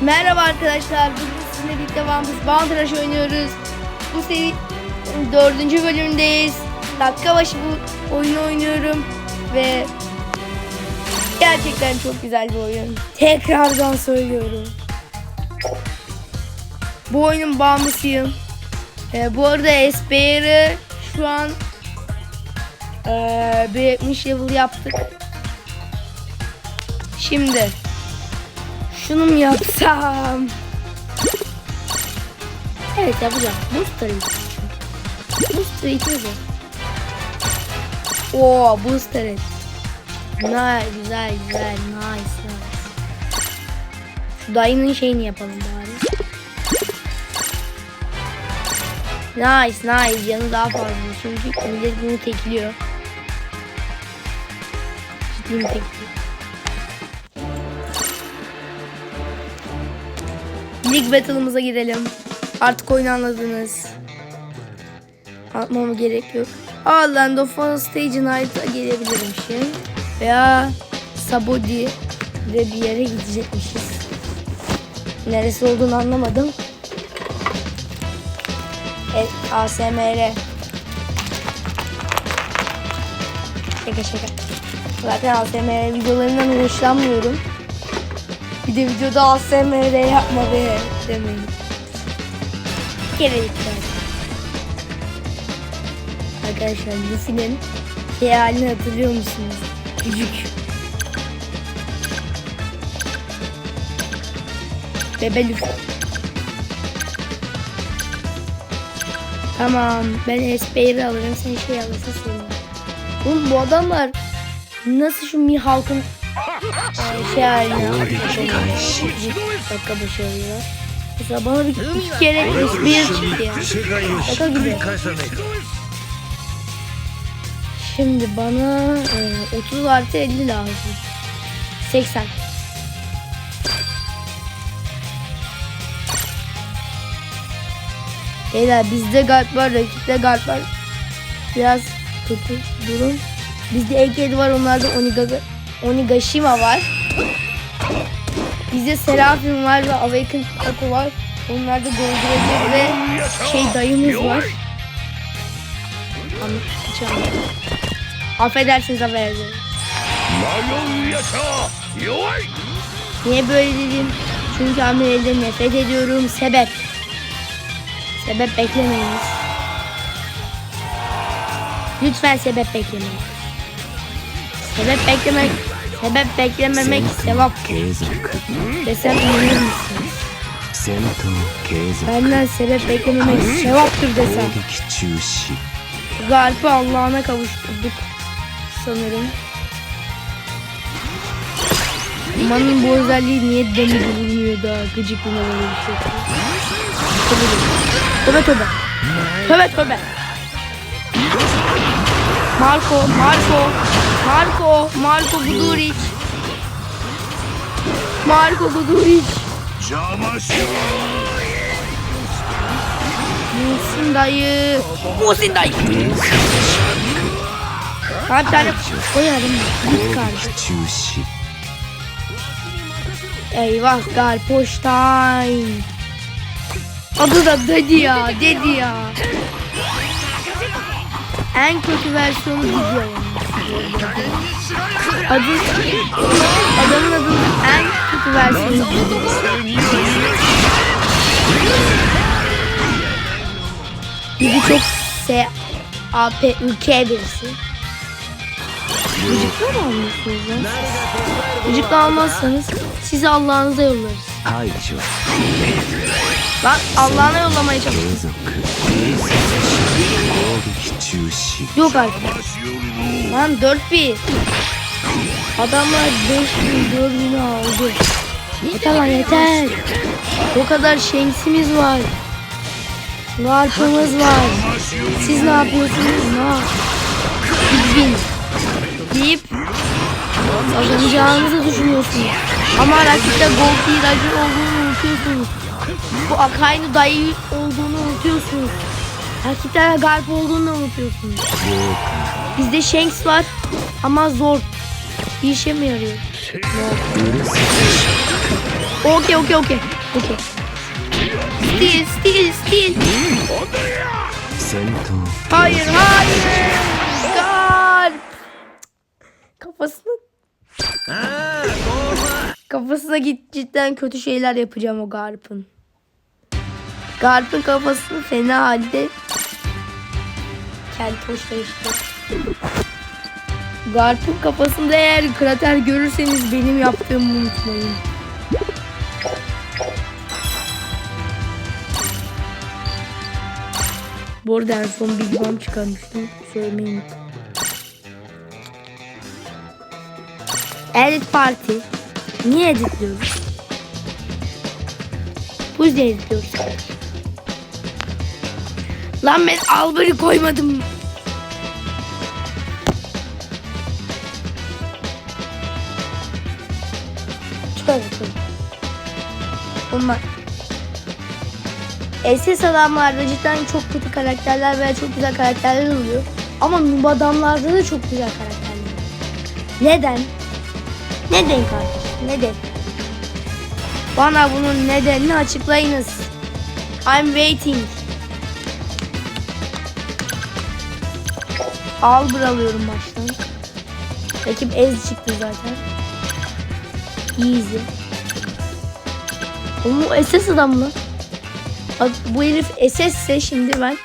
Merhaba arkadaşlar. Bugün sizinle birlikte Bounty Rush oynuyoruz. Bu seri dördüncü bölümdeyiz. Dakika başı bu oyunu oynuyorum. Ve gerçekten çok güzel bir oyun. Tekrardan söylüyorum. Bu oyunun bağımlısıyım. Ee, bu arada SPR'ı şu an ee, bir 70 level yaptık. Şimdi şunu mu yapsam? Evet yapacağım. Booster it. Booster it hadi. Oo booster it. Güzel güzel güzel nice nice. Şu dayının şeyini yapalım bari. Nice nice yanı daha fazla çünkü millet bunu tekliyor. Ciddi tekliyor? Lig Battle'ımıza girelim. Artık oyunu anladınız. Anlatmama gerek yok. Aa Land of Fun Stage Night'a gelebilirim şey. Veya Sabodi de bir yere gidecekmişiz. Neresi olduğunu anlamadım. Evet, ASMR. Şaka şaka. Zaten ASMR videolarından hoşlanmıyorum. Bir de videoda ASMR yapma be demeyin. Lütfen. Arkadaşlar Luffy'nin şey halini hatırlıyor musunuz? Küçük. Bebe Luffy. Tamam ben Esper'i alırım sen şey alırsın sorun. Oğlum bu adamlar nasıl şu mi halkın şey haline dakika başarılar. Mesela bana bir iki kere bir çıktı ya. Şaka. Şimdi bana e, 30 artı 50 lazım. 80. Beyler bizde galp var, rakipte galp var. Biraz kötü durum. Bizde EK'de var, onlarda Onigaga Onigashima var. Bizde Seraphim var ve Awaken Aku var. Onlar da Goldrake ve şey dayımız var. Ama hiç anlamadım. Affedersiniz affedersiniz. Niye böyle dedim? Çünkü ameliyeden nefret ediyorum. Sebep. Sebep beklemeyiniz. Lütfen sebep beklemeyin. Sebep beklemek, sebep beklememek sevap. Desem inanır mısın? Benden sebep beklememek sevaptır desem. Galiba Allah'ına kavuşturduk sanırım. Manın bu özelliği niye demir bulunuyor da gıcık bulunuyor bir şey. Tövbe tövbe. Tövbe tövbe. Marco, Marco, Marco, Marco Guduric. Marco Guduric. Muhsin dayı. Muhsin dayı. Abi bir tane koyalım. Git kardeşim. Eyvah Galpoştay. Adı da dedi ya, dedi ya. En kötü versiyonu gidiyor. Adı, adamın adının en kötü versiyonu. Bizi çok S A P Ü K birisi. Gıcıklı mı almışsınız lan? Gıcıklı almazsanız sizi Allah'ınıza yollarız. 排 Lan Allah'ına yollamaya çalıştım. Yok artık. Lan 4000. Adamlar 5000 4000 aldı. Yeter yeter. O kadar şemsimiz var. Varpımız var. Siz ne yapıyorsunuz? Ne? 1000 deyip kazanacağınızı düşünüyorsunuz. Ama rakipte gol ihtiyacı olduğunu bu Akainu dayı olduğunu unutuyorsunuz. Rakipte Garp olduğunu unutuyorsunuz. Bizde Shanks var ama zor. Bir işe mi yarıyor? Okey okey okey. Okey. Steal. 戦闘 Hayır hayır. Garp. Kafasına. Kafasına git cidden kötü şeyler yapacağım o Garp'ın. Garp'ın kafasını fena halde keltoşlaştı. Garp'ın kafasında eğer krater görürseniz benim yaptığımı unutmayın. Bu arada en son Big Bang çıkarmıştım. Söylemeyi unuttum. Edit Party. Niye editliyoruz? Bu yüzden editliyoruz. Lan ben Albert'i koymadım. Şöyle şöyle. Onlar SS adamlarda cidden çok kötü karakterler veya çok güzel karakterler oluyor. Ama noob adamlarda da çok güzel karakterler. Neden? Neden kardeşim? Neden? Bana bunun nedenini açıklayınız. I'm waiting. Albır alıyorum baştan. Rakip Ez çıktı zaten. Easy. Oğlum bu SS adam mı? Bak bu herif SS'se şimdi ben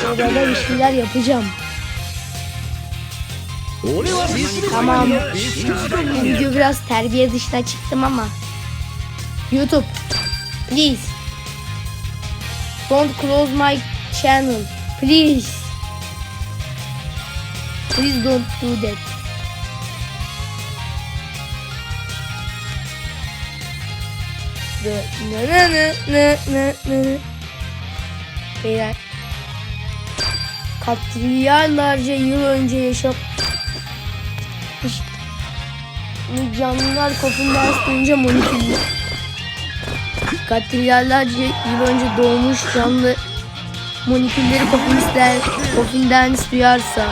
Şurada bir şeyler yapacağım. Tamam. Video biraz terbiye dışına çıktım ama. YouTube. Please. Don't close my channel. Please. Please don't do that. Ne ne ne ne ne ne. Beyler. Katrilyarlarca yıl önce yaşap bu canlılar kopundan duyunca moleküller. Katrilyarlarca yıl önce doğmuş canlı Monikülleri kofinisten, kofindenz duyarsa.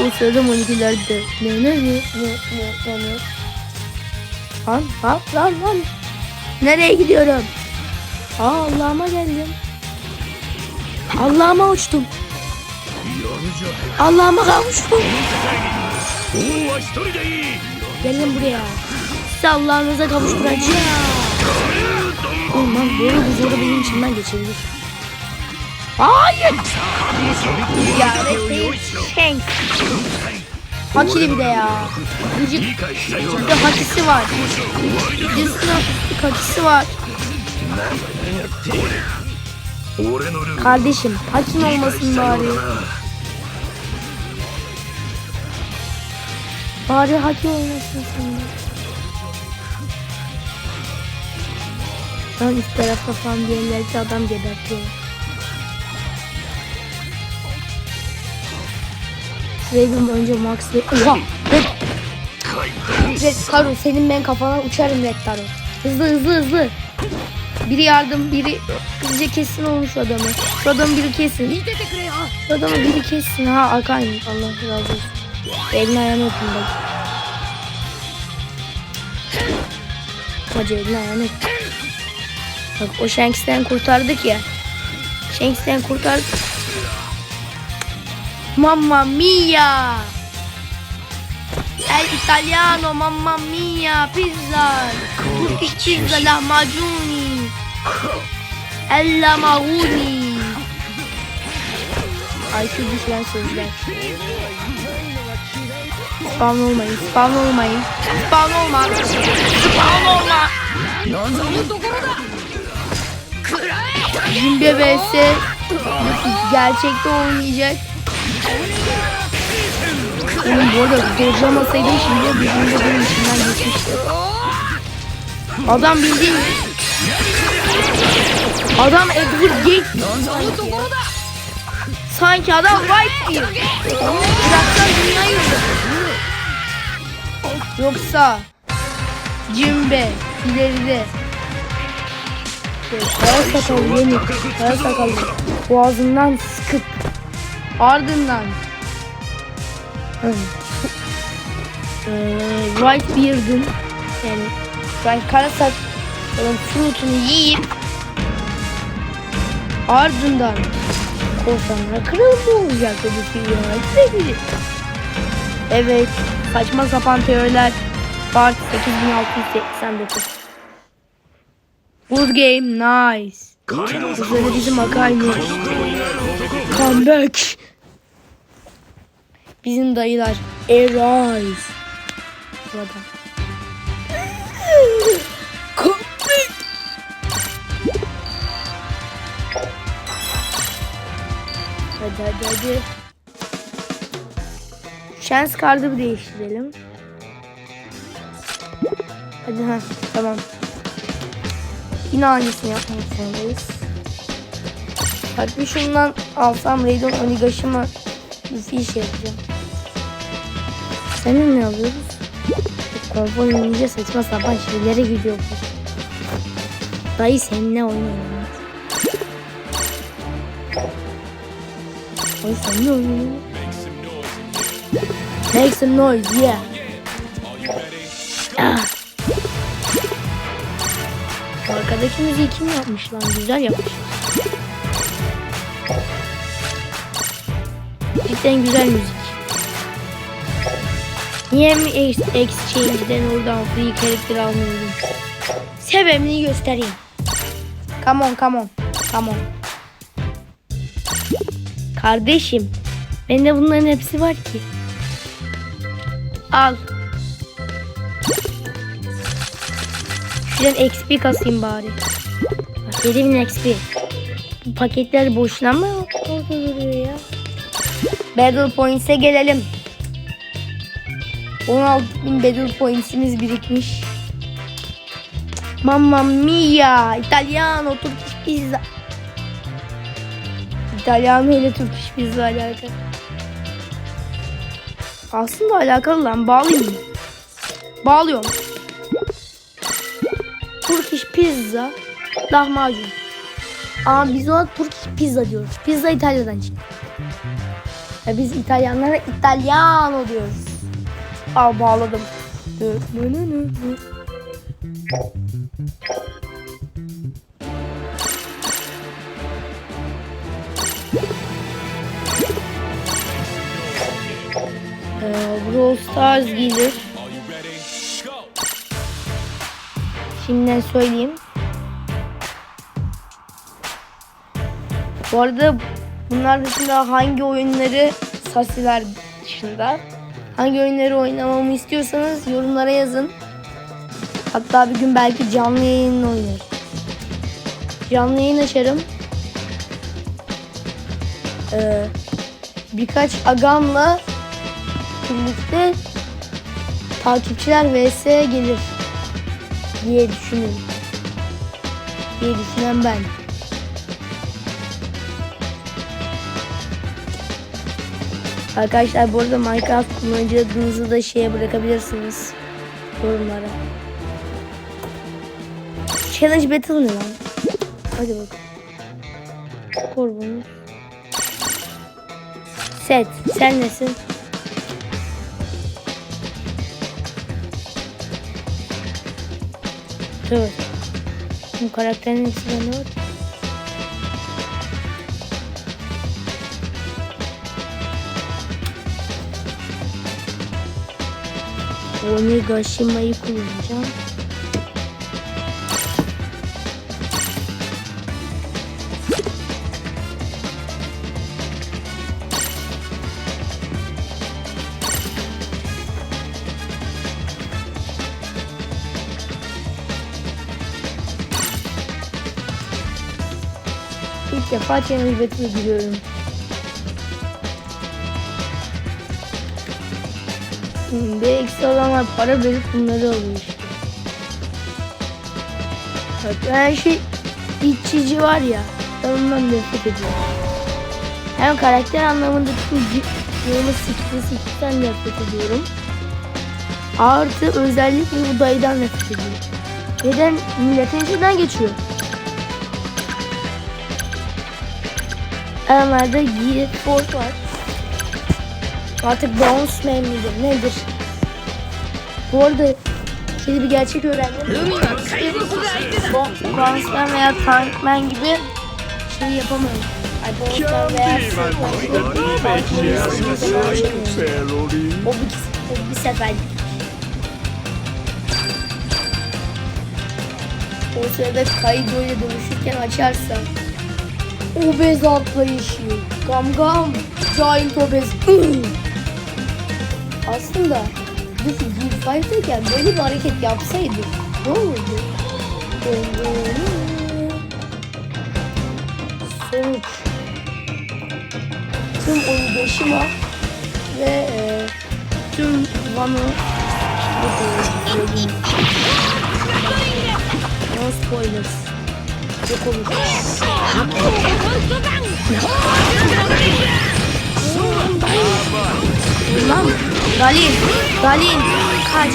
O sırada moniküller de. Ne ne ne ne ne ne Lan lan lan lan. Nereye gidiyorum? Aa Allah'ıma geldim. Allah'ıma uçtum. Allah'ıma kavuştum. Gelin buraya. Sizi Allah'ınıza kavuşturacağım. Olmaz böyle bu zoru benim içimden geçebilir. Hayır. Ya şey. Hakili bir de ya. Vücut çünkü hakisi var. Vücutun hakisi var. Kardeşim hakim olmasın bari. Bari hakim olmasın sende. Ben üst tarafta falan bir yerlerde adam gebertiyorum. Raven önce Max ve... Oha! Red, Red Taro senin ben kafana uçarım Red Taro. Hızlı hızlı hızlı. Biri yardım biri hızlıca kesin olmuş adamı. Şu adamı biri kesin. Şu adamı biri kesin. Ha Akay'mış Allah razı olsun. Elini ayağını öpün bak. Hacı elini ayağını öp. Bak o Shanks'ten kurtardık ya. Shanks'ten kurtardık. Mamma mia! El italiano, mamma mia, pizza, Turkish pizza, lahmacuni, el lahmacuni. IQ düşen sözler. Spawn olmayın, spawn olmayın. Spawn olma. Spawn olma. Jimbe vs gerçekte oynayacak. Oğlum bu arada dojlamasaydım şimdi birbirinde benim içimden geçmişti. Adam bildiğin Adam Edward Gates sanki. Adam White diyor. Bıraksan dünyayı. Yoksa Cimbe ileride Şey, Kara sakalı yeni Kara sakalı Boğazından sıkıp Ardından. Ee, White Beard'ın yani White Karasat olan fruit'unu yiyip ardından korsanlara kırılma olacak bu filmler sevgili. Evet saçma sapan teoriler part 8689 Good game nice. Bu sırada bizim Akay? Comeback. Bizim dayılar Arise. Burada. Comeback. Hadi hadi hadi. Şans kartı değiştirelim. Hadi ha tamam. Yine aynısını yapmak zorundayız. Hadi şundan alsam Raidon Onigashima bir şey yapacağım. Senin ne alıyoruz? Konfor oynayınca saçma sapan şeylere gidiyor. Dayı seninle oynayalım. Dayı seninle oynayalım. Make some noise, yeah. Ah. Arkadaki müziği kim yapmış lan? Güzel yapmış. Cidden güzel müzik. Niye mi ex- Exchange'den oradan free character almıyorum? Sebebini göstereyim. Come on, come on, come on. Kardeşim, bende bunların hepsi var ki. Al. Şuradan XP kasayım bari. Bak 7000 XP. Bu paketler boşuna mı orada duruyor ya? Battle Points'e gelelim. 16.000 Battle Points'imiz birikmiş. Mamma mia! Italiano, Turkish pizza. Italiano ile Turkish pizza alakalı. Aslında alakalı lan. Bağlayayım? Bağlıyorum. Turkish pizza, lahmacun. Ama biz ona Turkish pizza diyoruz. Pizza İtalya'dan çıktı. Ya biz İtalyanlara İtalyano diyoruz. Al bağladım. Ee, Brawl Stars gelir. Şimdiden söyleyeyim. Bu arada bunlar dışında hangi oyunları sasiler dışında hangi oyunları oynamamı istiyorsanız yorumlara yazın. Hatta bir gün belki canlı yayın oynarım. Canlı yayın açarım. Ee, birkaç agamla birlikte takipçiler vs gelir diye düşünün. Diye düşünen ben. Arkadaşlar bu arada Minecraft kullanıcı adınızı da şeye bırakabilirsiniz. Yorumlara. Challenge Battle ne lan? Hadi bakalım. Kor bunu. Set. Sen nesin? Dur. Bu karakterin hepsi bende var. Onigashima'yı kullanacağım. İlk defa challenge battle giriyorum. Bir eksi olanlar para verip bunları işte. Bak her şey içici var ya. Ondan nefret ediyorum. Hem karakter anlamında yolunu sikti sikten nefret ediyorum. Artı özellikle bu dayıdan nefret ediyorum. Neden? Milletin içinden geçiyor. Adamlarda Gear Force var. Artık Bounce Man midir nedir? Bu arada şöyle bir gerçek öğrendim. Bu Bounceman veya Tankman gibi şey yapamıyorum. Ay Bounceman veya O bir, o bir seferlik. O sırada Kaido ile dövüşürken açarsan Obez atlayışı. Gam gam. Giant obez. Aslında bu figür fight'tayken böyle bir hareket yapsaydı ne olurdu? Sonuç. Tüm Onigashima ve e, tüm Wano No spoilers. Yok olur. Dalin. Lan. Dalin. Dalin. Kaç.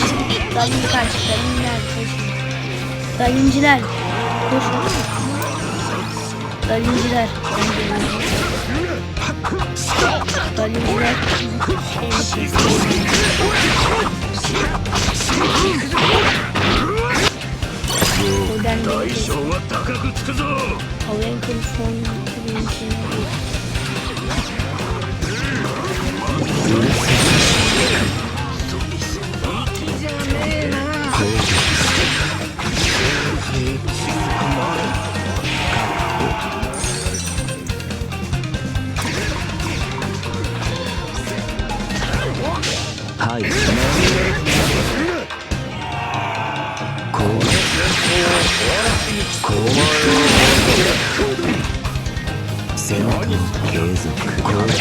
Dalin kaç. Dalinler koş. Dalinciler. Koş. Dalinciler. Dalinciler. Modern bir kız. Havayın kılıç 全部継続これこれこれこれ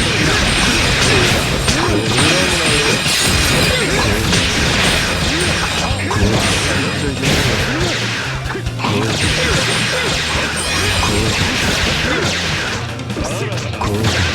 これこれ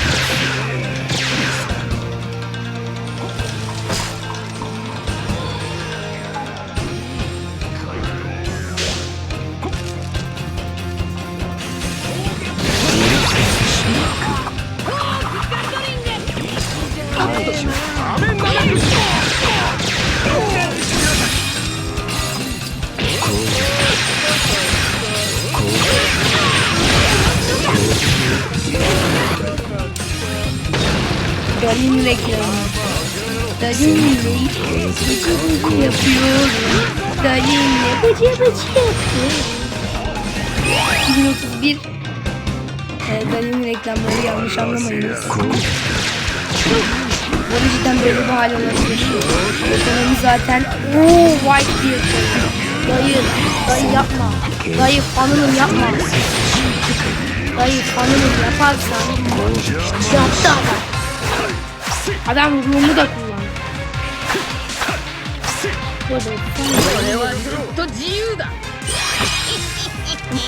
Dalin reklamı yapıyor. Dalin bıcı bıcı yapıyor. 2031 e, Dalin reklamları yanlış anlamayınız. Böyle cidden böyle bir hal olabilir. Ekonomi zaten ooo white diye koyuyor. Dayı, dayı yapma. Dayı fanılım yapma. Dayı fanılım yaparsan yaptı adam. Adam ruhumu da kullandı.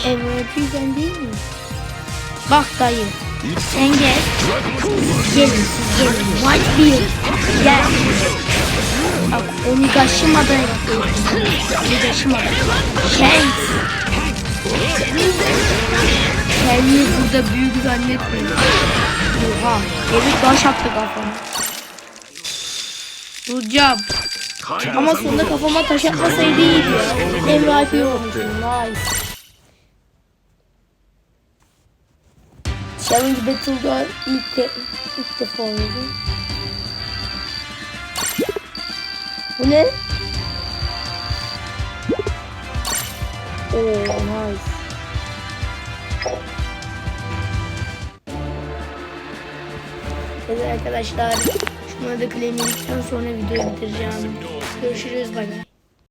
Evet güzel değil mi? Bak dayı. Sen gel. Gelin siz gelin. White Beard. Gel. Bak Onigashima'da yapıyorum. Onigashima'da. Shanks. Kendini burada büyük zannetmeyin. Oha. Herif taş attı kafama. Job. Ama sonunda kafama taş atmasaydı iyiydi. MVP olmuşum. Nice. Challenge Battle'da ilk, de, ilk defa oynadım. Bu ne? Oo nice. Evet arkadaşlar şunları da claimledikten sonra videoyu bitireceğim. Görüşürüz bay bay.